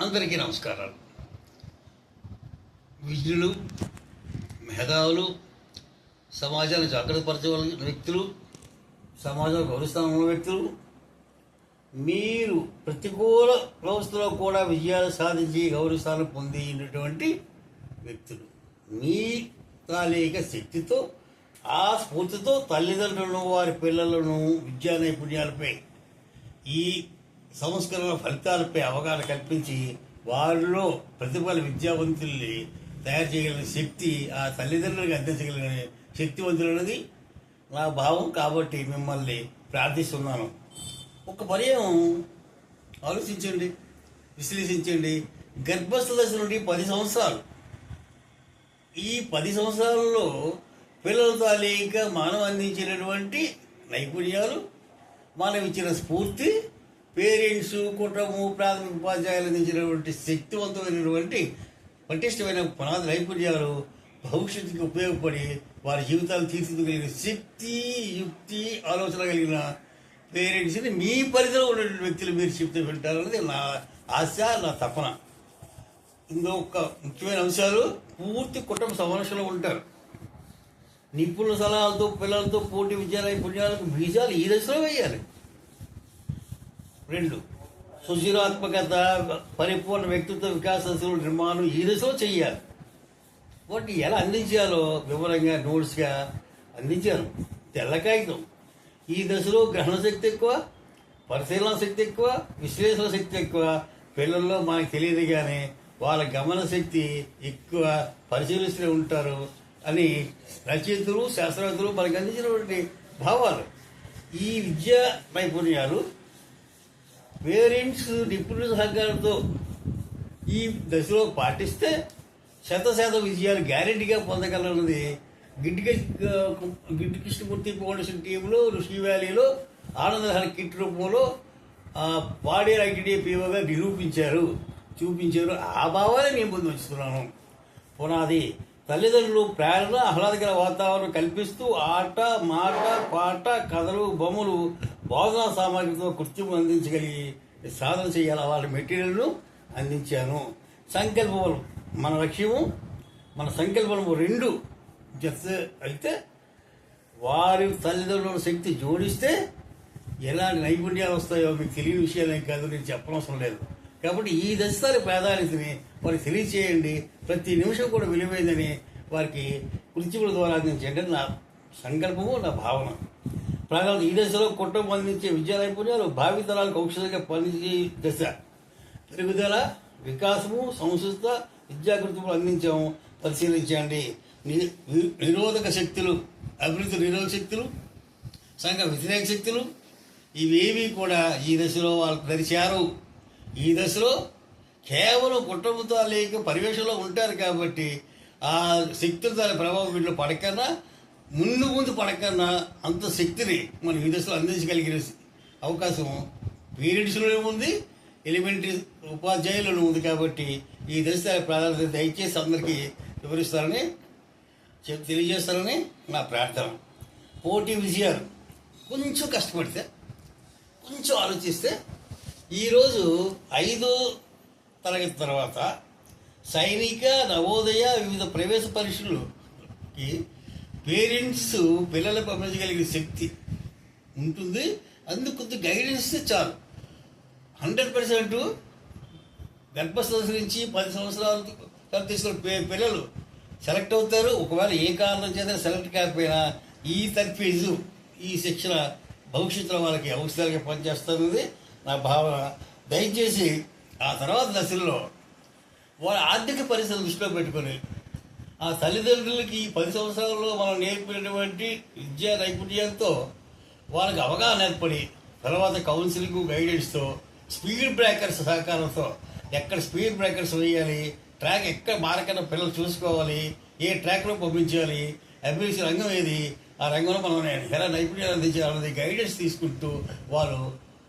అందరికీ నమస్కారాలు. విజ్ఞులు మేధావులు సమాజాన్ని జాగ్రత్తపరచవలసిన వ్యక్తులు సమాజంలో గౌరవస్థానంలో ఉన్న వ్యక్తులు మీరు ప్రతికూల వ్యవస్థలో కూడా విజయాలు సాధించి గౌరవస్థానం పొందినటువంటి వ్యక్తులు. మీ తాలేక శక్తితో ఆ స్ఫూర్తితో తల్లిదండ్రులను వారి పిల్లలను విద్యా నైపుణ్యాలపై ఈ సంస్కరణ ఫలితాలపై అవగాహన కల్పించి వారిలో ప్రతిభల విద్యావంతుల్ని తయారు చేయగలిగిన శక్తి ఆ తల్లిదండ్రులకు అందించగలిగిన శక్తివంతులన్నది నా భావం కాబట్టి మిమ్మల్ని ప్రార్థిస్తున్నాను. ఒక పర్యం ఆలోచించండి విశ్లేషించండి. గర్భస్థ దశ నుండి పది సంవత్సరాలు. ఈ పది సంవత్సరాలలో పిల్లల తాలూకా మానవ అందించినటువంటి నైపుణ్యాలు మనం ఇచ్చిన స్ఫూర్తి పేరెంట్స్ కుటుంబం ప్రాథమిక ఉపాధ్యాయులు అందించినటువంటి శక్తివంతమైనటువంటి పటిష్టమైన పునాది నైపుణ్యాలు భవిష్యత్తుకి ఉపయోగపడి వారి జీవితాలు తీర్చిదిద్దగలిగిన శక్తి యుక్తి ఆలోచన కలిగిన పేరెంట్స్ని మీ పరిధిలో ఉన్నటువంటి వ్యక్తులు మీరు చెప్తూ వింటారన్నది నా ఆశ నా తపన. ఇందులో ఒక ముఖ్యమైన అంశాలు పూర్తి కుటుంబ సంరక్షణలో ఉంటారు. నిపుణుల సలహాలతో పిల్లలతో పోటీ విద్యాలయ నైపుణ్యాలకు బీజాలు ఈ దశలో వేయాలి. రెండు. సుశీలాత్మకత పరిపూర్ణ వ్యక్తిత్వ వికాస దశలు నిర్మాణం ఈ దశలో చెయ్యాలి. వాటిని ఎలా అందించాలో వివరంగా నోట్స్గా అందించాను. తెల్ల కాగితం. ఈ దశలో గ్రహణ శక్తి ఎక్కువ పరిశీలన శక్తి ఎక్కువ విశ్లేషణ శక్తి ఎక్కువ. పిల్లల్లో మనకు తెలియదు కానీ వాళ్ళ గమన శక్తి ఎక్కువ పరిశీలిస్తూ ఉంటారు అని రచయితలు శాస్త్రవేత్తలు మనకు అందించినటువంటి భావాలు. ఈ విద్యా నైపుణ్యాలు పేరెంట్స్ నిపుణుల సహకారంతో ఈ దశలో పాటిస్తే శత శాతం విజయాలు గ్యారెంటీగా పొందగలన్నది గిడ్డి గిడ్డి కృష్ణమూర్తి ఫౌండేషన్ టీంలో ఋషి వ్యాలీలో ఆనందహర కిట్ రూపంలో పాడే ఐటీడీ పీవోగా నిరూపించారు చూపించారు. ఆ భావాన్ని నేను ముందు ఉంచుతున్నాను పునాది తల్లిదండ్రులు ప్రేరణ ఆహ్లాదకర వాతావరణం కల్పిస్తూ ఆట మాట పాట కథలు బొమ్మలు బోధనా సామాగ్రితో కృత్యం అందించగలిగి సాధన చేయాలి? వాళ్ళ మెటీరియల్ను అందించాను. సంకల్పం మన లక్ష్యము మన సంకల్పము రెండు జత అయితే వారి తల్లిదండ్రుల శక్తి జోడిస్తే ఎలాంటి నైపుణ్యాలు వస్తాయో మీకు తెలియని విషయాలే కాదు నేను చెప్పనవసరం లేదు. కాబట్టి ఈ దశల ప్రాధాన్యతని వారికి తెలియచేయండి. ప్రతి నిమిషం కూడా విలువైందని వారికి కృత్యముల ద్వారా అందించండి నా సంకల్పము నా భావన. ప్రాణాలు ఈ దశలో కుటుంబం అందించే విద్యా నైపుణ్యాలు భావితరాలకు ఔషధంగా పనిచే దశ. పెరుగుదల వికాసము సంస్కృత గుర్తింపులు అందించాము. పరిశీలించండి. నిరోధక శక్తులు అభివృద్ధి నిరోధక శక్తులు సంఘ వ్యతిరేక శక్తులు ఇవేవి కూడా ఈ దశలో వాళ్ళు ధరిచారు ఈ దశలో కేవలం కుటుంబంతో లేక పరివేశంలో ఉంటారు కాబట్టి ఆ శక్తులు దాని ప్రభావం వీళ్ళు పడకన్నా ముందు ముందు పడకన్నా అంత శక్తిని మనం ఈ దశలో అందించగలిగిన అవకాశం పీరియడ్స్లోనే ఉంది ఎలిమెంటరీ ఉపాధ్యాయులను ఉంది కాబట్టి ఈ దశ ప్రాధాన్యత దయచేసి అందరికీ వివరిస్తారని చెప్ తెలియజేస్తారని నా ప్రార్థన. పోటీ విజయాలు కొంచెం కష్టపడితే కొంచెం ఆలోచిస్తే ఈరోజు ఐదో తరగతి తర్వాత సైనిక నవోదయ వివిధ ప్రవేశ పరీక్షలకి పేరెంట్స్ పిల్లలకు పంపించగలిగే శక్తి ఉంటుంది. అందుకు కొంత గైడెన్స్ చాలు. హండ్రెడ్ పర్సెంట్ గర్భస్థ నుంచి పది సంవత్సరాలు తీసుకున్న పిల్లలు సెలెక్ట్ అవుతారు. ఒకవేళ ఏ కారణం చేత సెలెక్ట్ కాకపోయినా ఈ తర్ఫీజు ఈ శిక్షణ భవిష్యత్తులో వాళ్ళకి అవసరాలుగా పనిచేస్తుంది. నా భావన. దయచేసి ఆ తర్వాత దశల్లో వాళ్ళ ఆర్థిక పరిస్థితులు దృష్టిలో పెట్టుకొని ఆ తల్లిదండ్రులకి ఈ పది సంవత్సరాల్లో మనం నేర్పినటువంటి విద్యా నైపుణ్యాలతో వాళ్ళకి అవగాహన ఏర్పడి తర్వాత కౌన్సిలింగ్ గైడెన్స్తో స్పీడ్ బ్రేకర్స్ సహకారంతో ఎక్కడ స్పీడ్ బ్రేకర్స్ వేయాలి ట్రాక్ ఎక్కడ మారకన్నా పిల్లలు చూసుకోవాలి ఏ ట్రాక్లో పంపించాలి అభివృద్ధి రంగం ఏది ఆ రంగంలో మనం ఎలా నైపుణ్యాలు అందించాలన్నది గైడెన్స్ తీసుకుంటూ వాళ్ళు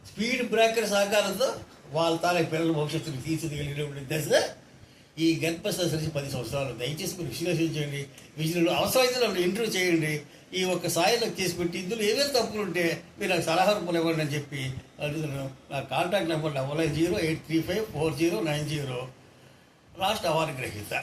స్పీడ్ బ్రేకర్ సహకారంతో వాళ్ళ తాలే పిల్లల భవిష్యత్తుకు తీర్చిదిగలిగినటువంటి దశ ఈ గణపతి సదస్సు పది సంవత్సరాలు దయచేసి మీరు విశ్లేషించండి. విజయులు అవసరమైతే నన్ను ఇంటర్వ్యూ చేయండి. ఈ ఒక్క స్థాయిలో చేసి పెట్టి ఇందులో ఏమేమి తప్పులు ఉంటే మీరు నాకు సలహా రూపంలో ఇవ్వండి అని చెప్పి అడుగుతున్నాను. నా contact number double nine zero eight three five four zero nine zero. రాష్ట్ర అవార్డు గ్రహీత.